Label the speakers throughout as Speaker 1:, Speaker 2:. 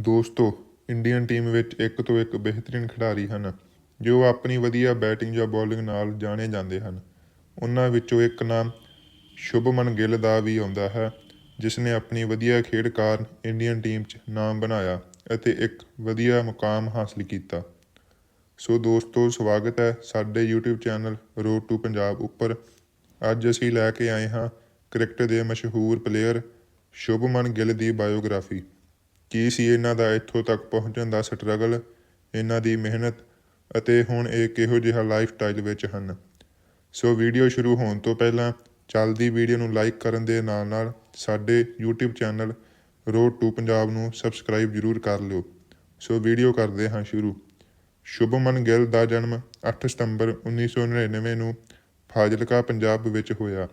Speaker 1: ਦੋਸਤੋ Indian team ਵਿੱਚ ਇੱਕ ਤੋਂ ਇੱਕ ਬਿਹਤਰੀਨ ਖਿਡਾਰੀ ਹਨ, ਜੋ ਆਪਣੀ ਵਧੀਆ ਬੈਟਿੰਗ ਜਾਂ ਬੋਲਿੰਗ ਨਾਲ ਜਾਣੇ ਜਾਂਦੇ ਹਨ। ਉਹਨਾਂ ਵਿੱਚੋਂ ਇੱਕ ਨਾਮ ਸ਼ੁਭਮਨ ਗਿੱਲ ਦਾ ਵੀ ਆਉਂਦਾ ਹੈ ਜਿਸ ਨੇ ਆਪਣੀ ਵਧੀਆ ਖੇਡ ਕਾਰਨ ਇੰਡੀਅਨ ਟੀਮ 'ਚ ਨਾਮ ਬਣਾਇਆ ਅਤੇ ਇੱਕ ਵਧੀਆ ਮੁਕਾਮ ਹਾਸਲ ਕੀਤਾ। ਸੋ ਦੋਸਤੋ, ਸਵਾਗਤ ਹੈ ਸਾਡੇ YouTube channel road to Punjab ਉੱਪਰ। ਅੱਜ ਅਸੀਂ ਲੈ ਕੇ ਆਏ ਹਾਂ ਕ੍ਰਿਕਟ ਦੇ ਮਸ਼ਹੂਰ ਪਲੇਅਰ ਸ਼ੁਭਮਨ ਗਿੱਲ ਦੀ ਬਾਇਓਗ੍ਰਾਫੀ ਕੀ ਸੀ ਇਹਨਾਂ ਦਾ ਇੱਥੋਂ ਤੱਕ ਪਹੁੰਚਣ ਦਾ ਸਟਰਗਲ ਇਹਨਾਂ ਦੀ ਮਿਹਨਤ ਅਤੇ ਹੁਣ ਇਹ ਕਿਹੋ ਜਿਹਾ ਲਾਈਫ ਸਟਾਈਲ ਵਿੱਚ ਹਨ। ਸੋ ਵੀਡੀਓ ਸ਼ੁਰੂ ਹੋਣ ਤੋਂ ਪਹਿਲਾਂ ਚੱਲਦੀ ਵੀਡੀਓ ਨੂੰ ਲਾਈਕ ਕਰਨ ਦੇ ਨਾਲ ਨਾਲ ਸਾਡੇ YouTube channel road to Punjab ਨੂੰ ਸਬਸਕ੍ਰਾਈਬ ਜ਼ਰੂਰ ਕਰ ਲਿਓ। ਸੋ ਵੀਡੀਓ ਕਰਦੇ ਹਾਂ ਸ਼ੁਰੂ। ਸ਼ੁਭਮਨ ਗਿੱਲ ਦਾ ਜਨਮ 8 ਸਤੰਬਰ 1999 ਨੂੰ ਫਾਜ਼ਿਲਕਾ, ਪੰਜਾਬ ਵਿੱਚ ਹੋਇਆ।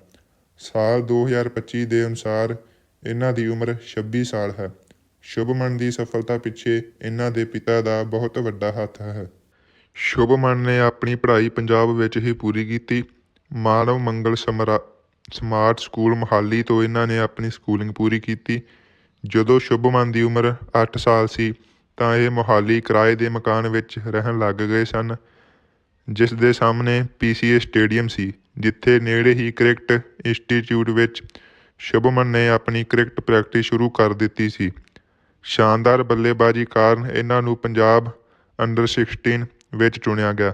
Speaker 1: ਸਾਲ 2025 ਦੇ ਅਨੁਸਾਰ ਇਹਨਾਂ ਦੀ ਉਮਰ 26 ਸਾਲ ਹੈ। ਸ਼ੁਭਮਨ ਦੀ ਸਫਲਤਾ ਪਿੱਛੇ ਇਹਨਾਂ ਦੇ ਪਿਤਾ ਦਾ ਬਹੁਤ ਵੱਡਾ ਹੱਥ ਹੈ। ਸ਼ੁਭਮਨ ਨੇ ਆਪਣੀ ਪੜ੍ਹਾਈ ਪੰਜਾਬ ਵਿੱਚ ਹੀ ਪੂਰੀ ਕੀਤੀ। ਮਾਨਵ ਮੰਗਲ ਸਮਰਾ, ਸਮਾਰਟ ਸਕੂਲ ਮੁਹਾਲੀ ਤੋਂ ਇਹਨਾਂ ਨੇ ਆਪਣੀ ਸਕੂਲਿੰਗ ਪੂਰੀ ਕੀਤੀ। ਜਦੋਂ ਸ਼ੁਭਮਨ ਦੀ ਉਮਰ 8 ਸਾਲ ਸੀ, ਤਾਂ ਇਹ ਮੋਹਾਲੀ ਕਿਰਾਏ ਦੇ ਮਕਾਨ ਵਿੱਚ ਰਹਿਣ ਲੱਗ ਗਏ ਸਨ, ਜਿਸ ਦੇ ਸਾਹਮਣੇ ਪੀਸੀਏ ਸਟੇਡੀਅਮ ਸੀ, ਜਿੱਥੇ ਨੇੜੇ ਹੀ ਕ੍ਰਿਕਟ ਇੰਸਟੀਚਿਊਟ ਵਿੱਚ ਸ਼ੁਭਮਨ ਨੇ ਆਪਣੀ ਕ੍ਰਿਕਟ ਪ੍ਰੈਕਟਿਸ ਸ਼ੁਰੂ ਕਰ ਦਿੱਤੀ ਸੀ। ਸ਼ਾਨਦਾਰ ਬੱਲੇਬਾਜ਼ੀ ਕਾਰਨ ਇਹਨਾਂ ਨੂੰ ਪੰਜਾਬ ਅੰਡਰ 16 ਵਿੱਚ ਚੁਣਿਆ ਗਿਆ।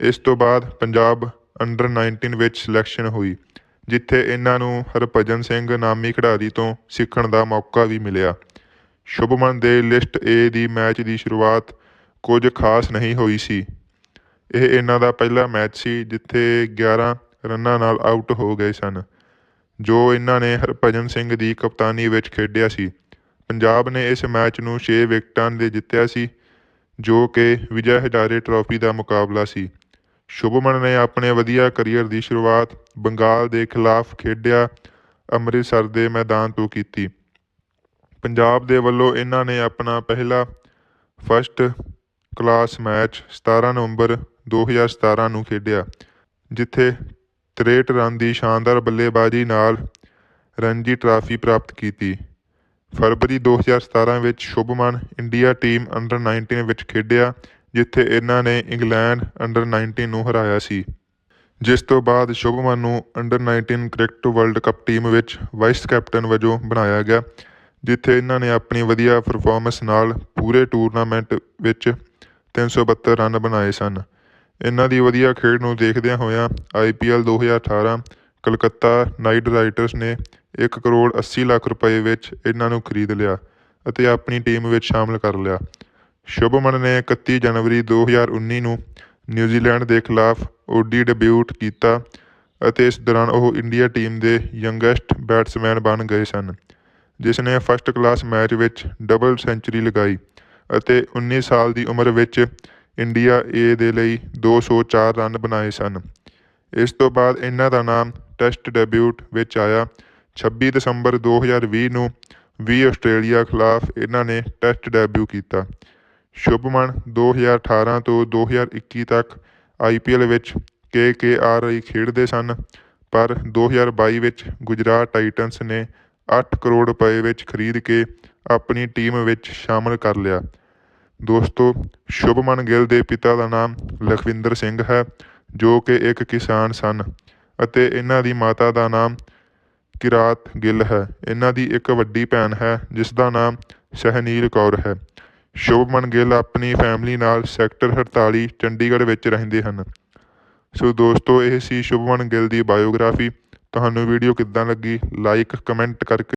Speaker 1: ਇਸ ਤੋਂ ਬਾਅਦ ਪੰਜਾਬ ਅੰਡਰ 19 ਵਿੱਚ ਸਿਲੈਕਸ਼ਨ ਹੋਈ, ਜਿੱਥੇ ਇਹਨਾਂ ਨੂੰ ਹਰਭਜਨ ਸਿੰਘ ਨਾਮੀ ਖਿਡਾਰੀ ਤੋਂ ਸਿੱਖਣ ਦਾ ਮੌਕਾ ਵੀ ਮਿਲਿਆ। ਸ਼ੁਭਮਨ ਦੇ ਲਿਸਟ ਏ ਦੀ ਮੈਚ ਦੀ ਸ਼ੁਰੂਆਤ ਕੁਝ ਖਾਸ ਨਹੀਂ ਹੋਈ ਸੀ। ਇਹ ਇਹਨਾਂ ਦਾ ਪਹਿਲਾ ਮੈਚ ਸੀ, ਜਿੱਥੇ 11 ਰਨਾਂ ਨਾਲ ਆਊਟ ਹੋ ਗਏ ਸਨ, ਜੋ ਇਹਨਾਂ ਨੇ ਹਰਭਜਨ ਸਿੰਘ ਦੀ ਕਪਤਾਨੀ ਵਿੱਚ ਖੇਡਿਆ ਸੀ। ਪੰਜਾਬ ਨੇ ਇਸ ਮੈਚ ਨੂੰ 6 ਵਿਕਟਾਂ ਦੇ ਜਿੱਤਿਆ ਸੀ, ਜੋ ਕਿ ਵਿਜੈ ਹਜ਼ਾਰੇ ਟਰਾਫੀ ਦਾ ਮੁਕਾਬਲਾ ਸੀ। ਸ਼ੁਭਮਨ ਨੇ ਆਪਣੇ ਵਧੀਆ ਕਰੀਅਰ ਦੀ ਸ਼ੁਰੂਆਤ ਬੰਗਾਲ ਦੇ ਖਿਲਾਫ ਖੇਡਿਆ ਅੰਮ੍ਰਿਤਸਰ ਦੇ ਮੈਦਾਨ ਤੋਂ ਕੀਤੀ। ਪੰਜਾਬ ਦੇ ਵੱਲੋਂ ਇਹਨਾਂ ਨੇ ਆਪਣਾ ਪਹਿਲਾ ਫਸਟ ਕਲਾਸ ਮੈਚ 17 ਨਵੰਬਰ 2017 ਨੂੰ ਖੇਡਿਆ, ਜਿੱਥੇ 63 ਰਨ ਦੀ ਸ਼ਾਨਦਾਰ ਬੱਲੇਬਾਜ਼ੀ ਨਾਲ ਰਣਜੀ ਟਰਾਫੀ ਪ੍ਰਾਪਤ ਕੀਤੀ। ਫਰਵਰੀ 2017 ਵਿੱਚ ਸ਼ੁਭਮਨ ਇੰਡੀਆ ਟੀਮ ਅੰਡਰ 19 ਵਿੱਚ ਖੇਡਿਆ, ਜਿੱਥੇ ਇਹਨਾਂ ਨੇ ਇੰਗਲੈਂਡ ਅੰਡਰ 19 ਨੂੰ ਹਰਾਇਆ ਸੀ। ਜਿਸ ਤੋਂ ਬਾਅਦ ਸ਼ੁਭਮਨ ਨੂੰ under 19 cricket world cup team ਵਿੱਚ ਵਾਈਸ ਕੈਪਟਨ ਵਜੋਂ ਬਣਾਇਆ ਗਿਆ, ਜਿੱਥੇ ਇਹਨਾਂ ਨੇ ਆਪਣੀ ਵਧੀਆ ਪਰਫਾਰਮੈਂਸ ਨਾਲ ਪੂਰੇ ਟੂਰਨਾਮੈਂਟ ਵਿੱਚ 372 ਰਨ ਬਣਾਏ ਸਨ। ਇਹਨਾਂ ਦੀ ਵਧੀਆ ਖੇਡ ਨੂੰ ਦੇਖਦਿਆਂ ਹੋਇਆਂ ਆਈਪੀਐਲ 2018 ਕਲਕੱਤਾ ਨਾਈਟ ਰਾਈਡਰਸ ਨੇ ਇੱਕ ਕਰੋੜ 80 ਲੱਖ ਰੁਪਏ ਵਿੱਚ ਇਹਨਾਂ ਨੂੰ ਖਰੀਦ ਲਿਆ ਅਤੇ ਆਪਣੀ ਟੀਮ ਵਿੱਚ ਸ਼ਾਮਲ ਕਰ ਲਿਆ। ਸ਼ੁਭਮਨ ਨੇ 31 ਜਨਵਰੀ 2019 ਨੂੰ ਨਿਊਜ਼ੀਲੈਂਡ ਦੇ ਖਿਲਾਫ ਓਡੀ ਡਿਬਿਊਟ ਕੀਤਾ ਅਤੇ ਇਸ ਦੌਰਾਨ ਉਹ ਇੰਡੀਆ ਟੀਮ ਦੇ ਯੰਗੈਸਟ ਬੈਟਸਮੈਨ ਬਣ ਗਏ ਸਨ, ਜਿਸ ਨੇ ਫਸਟ ਕਲਾਸ ਮੈਚ ਵਿੱਚ ਡਬਲ ਸੈਂਚਰੀ ਲਗਾਈ ਅਤੇ 19 ਸਾਲ ਦੀ ਉਮਰ ਵਿੱਚ ਇੰਡੀਆ ਏ ਦੇ ਲਈ 204 ਰਨ ਬਣਾਏ ਸਨ। ਇਸ ਤੋਂ ਬਾਅਦ ਇਹਨਾਂ ਦਾ ਨਾਮ ਟੈਸਟ ਡੈਬਿਊਟ ਵਿੱਚ ਆਇਆ 26 ਦਸੰਬਰ 2020 ਨੂੰ 20 ਆਸਟ੍ਰੇਲੀਆ ਖਿਲਾਫ ਇਹਨਾਂ ਨੇ ਟੈਸਟ ਡੈਬਿਊ ਕੀਤਾ। ਸ਼ੁਭਮਨ 2018 ਤੋਂ 2021 ਤੱਕ ਆਈਪੀਐਲ ਵਿੱਚ ਕੇਕੇਆਰ ਲਈ ਖੇਡਦੇ ਸਨ, ਪਰ 2022 ਵਿੱਚ ਗੁਜਰਾਤ ਟਾਈਟਨਸ ਨੇ 8 ਕਰੋੜ ਰੁਪਏ ਵਿੱਚ ਖਰੀਦ ਕੇ ਆਪਣੀ ਟੀਮ ਵਿੱਚ ਸ਼ਾਮਲ ਕਰ ਲਿਆ। ਦੋਸਤੋ, ਸ਼ੁਭਮਨ ਗਿੱਲ ਦੇ ਪਿਤਾ ਦਾ ਨਾਮ ਲਖਵਿੰਦਰ ਸਿੰਘ ਹੈ, ਜੋ ਕਿ ਇੱਕ ਕਿਸਾਨ ਸਨ ਅਤੇ ਇਹਨਾਂ ਦੀ ਮਾਤਾ ਦਾ ਨਾਮ ਕਿਰਾਤ ਗਿੱਲ ਹੈ। ਇਹਨਾਂ ਦੀ ਇੱਕ ਵੱਡੀ ਭੈਣ ਹੈ ਜਿਸ ਦਾ ਨਾਮ ਸਹਨੀਲ ਕੌਰ ਹੈ। ਸ਼ੁਭਮਨ ਗਿੱਲ ਆਪਣੀ ਫੈਮਿਲੀ ਨਾਲ ਸੈਕਟਰ 48 ਚੰਡੀਗੜ੍ਹ ਵਿੱਚ ਰਹਿੰਦੇ ਹਨ। ਸੋ ਦੋਸਤੋ, ਇਹ ਸੀ ਸ਼ੁਭਮਨ ਗਿੱਲ ਦੀ ਬਾਇਓਗ੍ਰਾਫੀ ਤੁਹਾਨੂੰ ਵੀਡੀਓ ਕਿੱਦਾਂ ਲੱਗੀ? ਲਾਈਕ ਕਮੈਂਟ ਕਰਕੇ